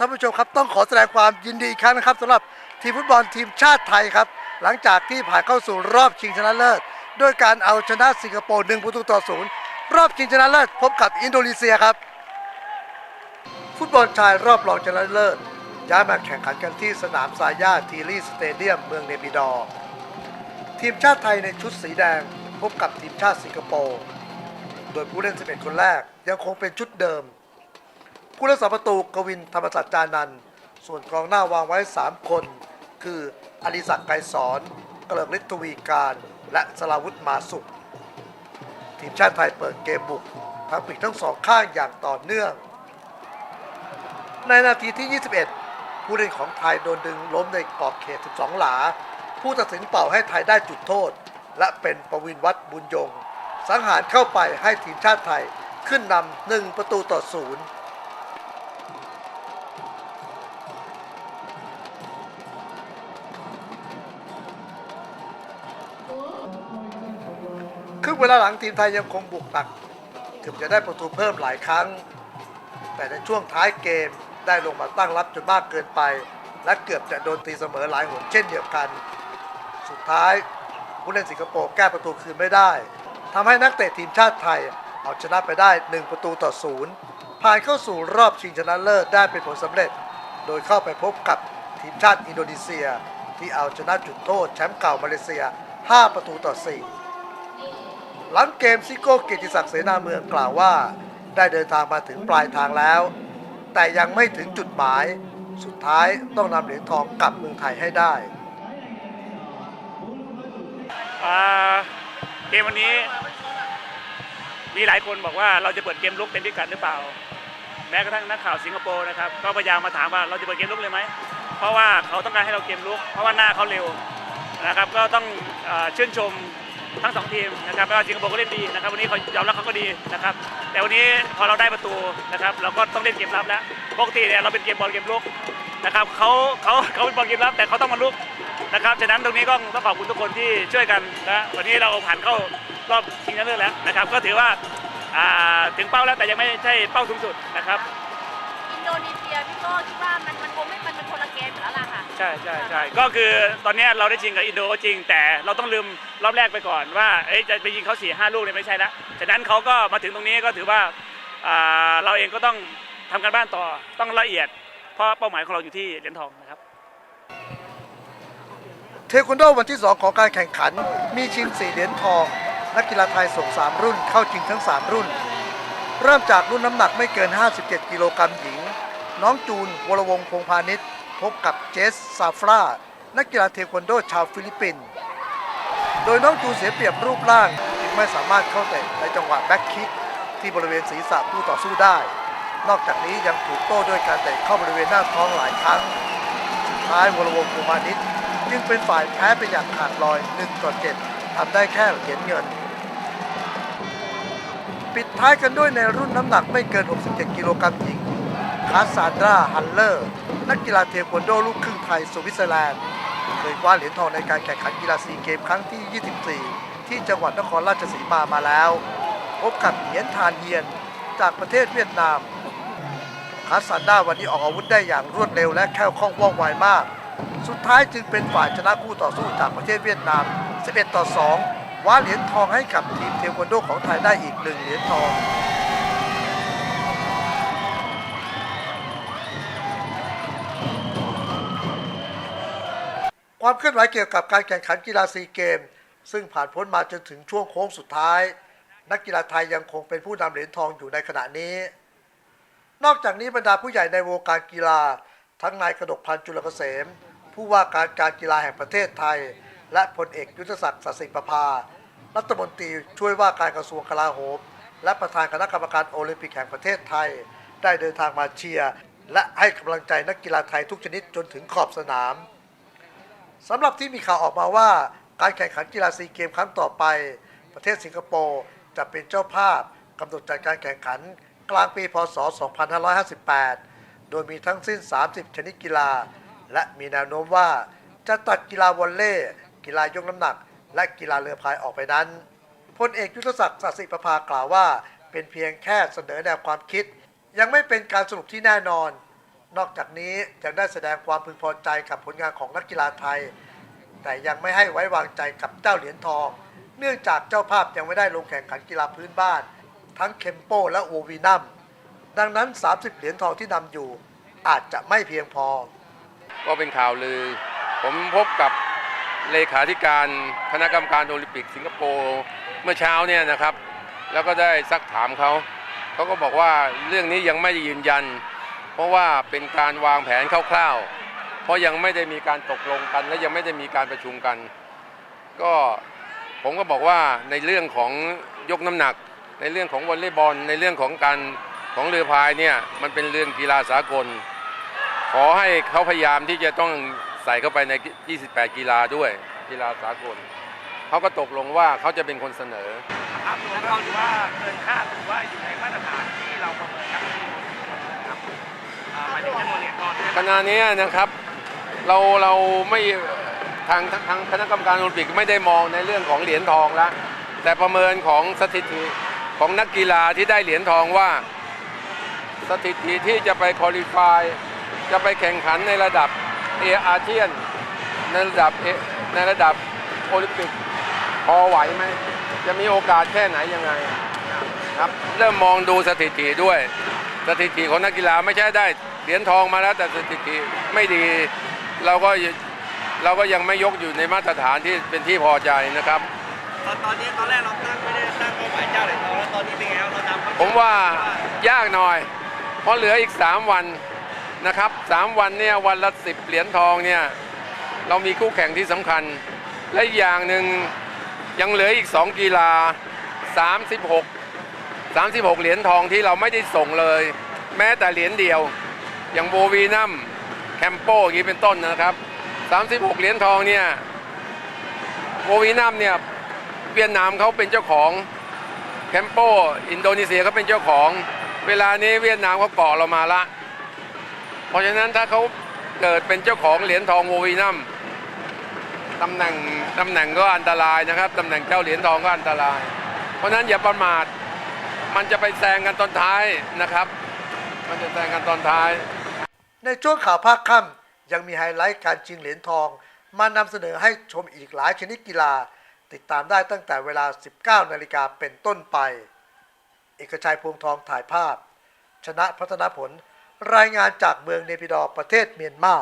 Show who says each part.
Speaker 1: ท่านผู้ชมครับต้องขอแสดงความยินดีอีกครั้งนะครับสำหรับทีมฟุตบอลทีมชาติไทยครับ หลังจากที่ผ่านเข้าสู่รอบชิงชนะเลิศด้วยการเอาชนะสิงคโปร์หนึ่งประตูต่อศูนย์รอบชิงชนะเลิศพบกับอินโดนีเซียครับ ฟุตบอลชายรอบรองชนะเลิศย้ายมาแข่งขันกันที่สนามซาย่าทีรีสเตเดียมเมืองเนปิดอร์ทีมชาติไทยในชุดสีแดงพบกับทีมชาติสิงคโปร์โดยผู้เล่น 11 คนแรกยังคงเป็นชุดเดิม ผู้รักษาประตูกวินธรรมศาสตร์จานันท์ส่วนกองหน้าวางไว้ 3 คน คืออดิศักดิ์ไกรสอนเกลิกฤทธวีการและสลาวุธมาสุข ทีมชาติไทยเปิดเกมบุกทั้งปีกทั้งสองข้างอย่างต่อเนื่อง ในนาทีที่ 21 ผู้เล่นของไทยโดนดึงล้มในกรอบเขต 12 หลา ผู้ตัดสินเป่าให้ไทยได้จุดโทษ และเป็นประวินวัฒน์บุญยง สังหารเข้าไปให้ทีมชาติไทยขึ้นนำหนึ่งประตูต่อศูนย์ เวลาหลังทีมไทยยังคงบุกตักเกือบจะได้ประตูเพิ่มหลายครั้ง แต่ในช่วงท้ายเกมได้ลงมาตั้งรับจนมากเกินไป และเกือบจะโดนตีเสมอหลายหนเช่นเดียวกัน สุดท้ายผู้เล่นสิงคโปร์แก้ประตูคืนไม่ได้ทำให้นักเตะทีมชาติไทยเอาชนะไปได้ 1 ประตูต่อศูนย์ผ่านเข้าสู่รอบชิงชนะเลิศได้เป็นผลสำเร็จ โดยเข้าไปพบกับทีมชาติอินโดนีเซีย ที่เอาชนะจุดโทษแชมป์เก่ามาเลเซีย 5 ประตูต่อ 4 หลังเกมซิโก้เกียรติศักดิ์เสนาเมืองกล่าวว่า ได้เดินทางมาถึงปลายทางแล้ว แต่ยังไม่ถึงจุดหมาย สุดท้ายต้องนำเหรียญทองกลับเมืองไทยให้ได้
Speaker 2: เกมวันนี้ มีหลายคนบอกว่าเราจะเปิดเกมลุกเต็มพิกัดหรือเปล่า แม้กระทั่งนักข่าวสิงคโปร์นะครับก็พยายามมาถามว่าเราจะเปิดเกมลุกเลยไหมเพราะว่าเขาต้องการให้เราเกมลุก เพราะว่าหน้าเขาเร็วนะครับ ก็ต้องเอ่อชื่นชม ทั้งสองทีมนะครับแล้วสิงคโปร์ก็เล่นดีนะครับ วันนี้เขายอมรับเขาก็ดีนะครับ แต่วันนี้พอเราได้ประตูนะครับ เราก็ต้องเล่นเกมรับแล้วปกติเนี่ยเราเป็นเกมบอลเกมลุกนะครับเขาเขาเขาเป็นบอลเกมรับแต่เขาต้องมาลุกนะครับฉะนั้นตรงนี้ก็ต้องขอบคุณทุกคนที่ช่วยกันนะวันนี้เราผ่านเข้ารอบชิงชนะเลิศแล้วนะครับ ก็ถือว่าถึงเป้าแล้วแต่ยังไม่ใช่เป้าสูงสุดนะครับ
Speaker 3: โดนีเซียพี่โก้คิดว่ามันมันคงไม่มันเป็นคนละเกมอยู่แล้วล่ะค่ะ
Speaker 2: ใช่ใช่ใช่ก็คือตอนนี้เราได้ชิงกับอินโดก็จริง แต่เราต้องลืมรอบแรกไปก่อนว่าเอ้ยจะไปยิงเขาสี่ห้าลูกเนี่ยไม่ใช่แล้วฉะนั้นเขาก็มาถึงตรงนี้ก็ถือว่าอ่าเราเองก็ต้องทำการบ้านต่อต้องละเอียด เพราะเป้าหมายของเราอยู่ที่เหรียญทองนะครับ
Speaker 1: เทควันโดวันที่ 2 ของการแข่งขัน มีชิง 4 เหรียญทอง นักกีฬาไทยส่ง 3 รุ่น เข้าชิงทั้ง 3 รุ่น เริ่มจากรุ่นน้ำหนักไม่เกิน 57 กิโลกรัมหญิง น้องจูนวรวงพงพาณิชย์พบกับเจสซาฟรา นักกีฬาเทควันโดชาวฟิลิปปินส์ โดยน้องจูนเสียเปรียบรูปร่างจึงไม่สามารถเข้าเตะในจังหวะแบ็คคิกที่บริเวณศีรษะผู้ต่อสู้ได้ นอกจากนี้ยังถูกโต้ด้วยการเตะเข้าบริเวณหน้าท้องหลายครั้ง สุดท้ายวรวงพงพาณิชย์จึงเป็นฝ่ายแพ้ไปอย่างขาดลอย1ต่อ7ทำได้แค่เหรียญเงิน ปิดท้ายกันด้วยในรุ่นน้ำหนักไม่เกิน 67 กิโลกรัมหญิง คาซานดราฮันเลอร์ นักกีฬาเทควันโดลูกครึ่งไทยสวิตเซอร์แลนด์ เคยคว้าเหรียญทองในการแข่งขันกีฬาซีเกมครั้งที่ 24 ที่จังหวัดนครราชสีมามาแล้ว พบกับเหงียนทานเฮียนจากประเทศเวียดนาม คาซานดราวันนี้ออกอาวุธได้อย่างรวดเร็วและแคล่วคล่องว่องไวมาก สุดท้ายจึงเป็นฝ่ายชนะคู่ต่อสู้จากประเทศเวียดนาม 11 ต่อ 2 ว้าเหรียญทองให้กับทีมเทควันโดของไทยได้อีกหนึ่งเหรียญทองความเคลื่อนไหวเกี่ยวกับการแข่งขันกีฬาซีเกม ซึ่งผ่านพ้นมาจนถึงช่วงโค้งสุดท้าย นักกีฬาไทยยังคงเป็นผู้นำเหรียญทองอยู่ในขณะนี้ นอกจากนี้บรรดาผู้ใหญ่ในวงการกีฬา ทั้งนายกนกพันธ์จุลเกษม ผู้ว่าการการกีฬาแห่งประเทศไทย และพลเอกยุทธศักดิ์สสิประภา รัฐมนตรีช่วยว่าการกระทรวงกลาโหม และประธานคณะกรรมการโอลิมปิกแห่งประเทศไทย ได้เดินทางมาเชียร์และให้กำลังใจนักกีฬาไทยทุกชนิดจนถึงขอบสนามสำหรับที่มีข่าวออกมาว่าการแข่งขันกีฬาซีเกมครั้งต่อไป ประเทศสิงคโปร์จะเป็นเจ้าภาพกำหนดจัดการแข่งขันกลางปีพศ 2558 โดยมีทั้งสิ้น 30 ชนิดกีฬา และมีแนวโน้มว่าจะตัดกีฬาวอลเลย์ กีฬายกน้ำหนัก และกีฬาเรือพายออกไปนั้นพลเอกยุทธศักดิ์สัสิประภากล่าวว่า เป็นเพียงแค่เสนอแนวความคิด ยังไม่เป็นการสรุปที่แน่นอน นอกจากนี้ยังได้แสดงความพึงพอใจกับผลงานของนักกีฬาไทย แต่ยังไม่ให้ไว้วางใจกับเจ้าเหรียญทอง เนื่องจากเจ้าภาพยังไม่ได้ลงแข่งขันกีฬาพื้นบ้าน ทั้งเคมโปและโอวีนัมดังนั้น 30 เหรียญทองที่นำอยู่ อาจจะไม่เพียงพอ
Speaker 4: ก็เป็นข่าวลือ ผมพบกับ เลขาธิการคณะกรรมการโอลิมปิกสิงคโปร์เมื่อเช้าเนี่ยนะครับ แล้วก็ได้ซักถามเขาเขาก็บอกว่าเรื่องนี้ยังไม่ยืนยัน เพราะว่าเป็นการวางแผนคร่าวๆ เพราะยังไม่ได้มีการตกลงกัน และยังไม่ได้มีการประชุมกัน ก็ผมก็บอกว่าในเรื่องของยกน้ำหนัก ในเรื่องของวอลเลย์บอลในเรื่องของการของเรือพายเนี่ยมันเป็นเรื่องกีฬาสากล ขอให้เขาพยายามที่จะต้อง ใส่เข้าไปใน 28 กีฬาด้วย กีฬาสากลเขาก็ตกลงว่าเขาจะเป็นคนเสนอ
Speaker 2: ครับแล้วก็ถือว่าเกินคาดหรือว่าอยู่ในมาตรฐานที่เราประเมินครับครับอ่าหมายถึงจำนวนเหรียญทองนะครับ
Speaker 4: ขณะนี้นะครับเราเราไม่ทางทางคณะกรรมการโอลิมปิกไม่ได้มองในเรื่องของเหรียญทองแล้วแต่ประเมินของสถิติของนักกีฬาที่ได้เหรียญทองว่า สถิติที่จะไปคอลิฟายจะไปแข่งขันในระดับ เออาเซียนในระดับเอในระดับโอลิมปิกพอไหวไหม จะมีโอกาสแค่ไหนยังไงครับเริ่มมองดูสถิติด้วย สถิติของนักกีฬาไม่ใช่ได้เหรียญทองมาแล้วแต่สถิติไม่ดีเราก็เราก็ยังไม่ยกอยู่ในมาตรฐานที่เป็นที่พอใจนะครับ
Speaker 5: ตอนตอนนี้ตอนแรกเราตั้งไม่ได้ตั้งเป้าหมายเจ้าเหรียญทองแล้วตอนนี้เป็นไงครับเรานำเข้
Speaker 4: ผมว่ายากหน่อย เพราะเหลืออีก 3 วัน นะครับ3วันเนี่ยวันละ10เหรียญทองเนี่ยเรามีคู่แข่งที่สำคัญ และอย่างหนึ่งยังเหลืออีก 2 กีฬา 36 36 เหรียญทองที่เราไม่ได้ส่งเลย แม้แต่เหรียญเดียว อย่างโบวีนัมแคมโปอย่างนี้เป็นต้นนะครับ 36 เหรียญทองเนี่ยโบวีนัมเนี่ยเวียดนามเขาเป็นเจ้าของแคมโปอินโดนีเซียเขาเป็นเจ้าของ เวลานี้เวียดนามเขาเกาะเรามาละ เพราะฉะนั้นถ้าเขาเกิดเป็นเจ้าของเหรียญทองโววีนัมตำแหน่งตำแหน่งก็อันตรายนะครับตำแหน่งเจ้าเหรียญทองก็อันตราย เพราะฉะนั้นอย่าประมาทมันจะไปแซงกันตอนท้ายนะครับ มันจะแซงกันตอนท้าย
Speaker 1: ในช่วงข่าวภาคค่ำยังมีไฮไลท์การชิงเหรียญทอง มานำเสนอให้ชมอีกหลายชนิดกีฬา ติดตามได้ตั้งแต่เวลา 19 นาฬิกาเป็นต้นไป เอกชัยพวงทองถ่ายภาพ ชนะพัฒนผล รายงานจากเมืองเนปิดอประเทศเมียนมา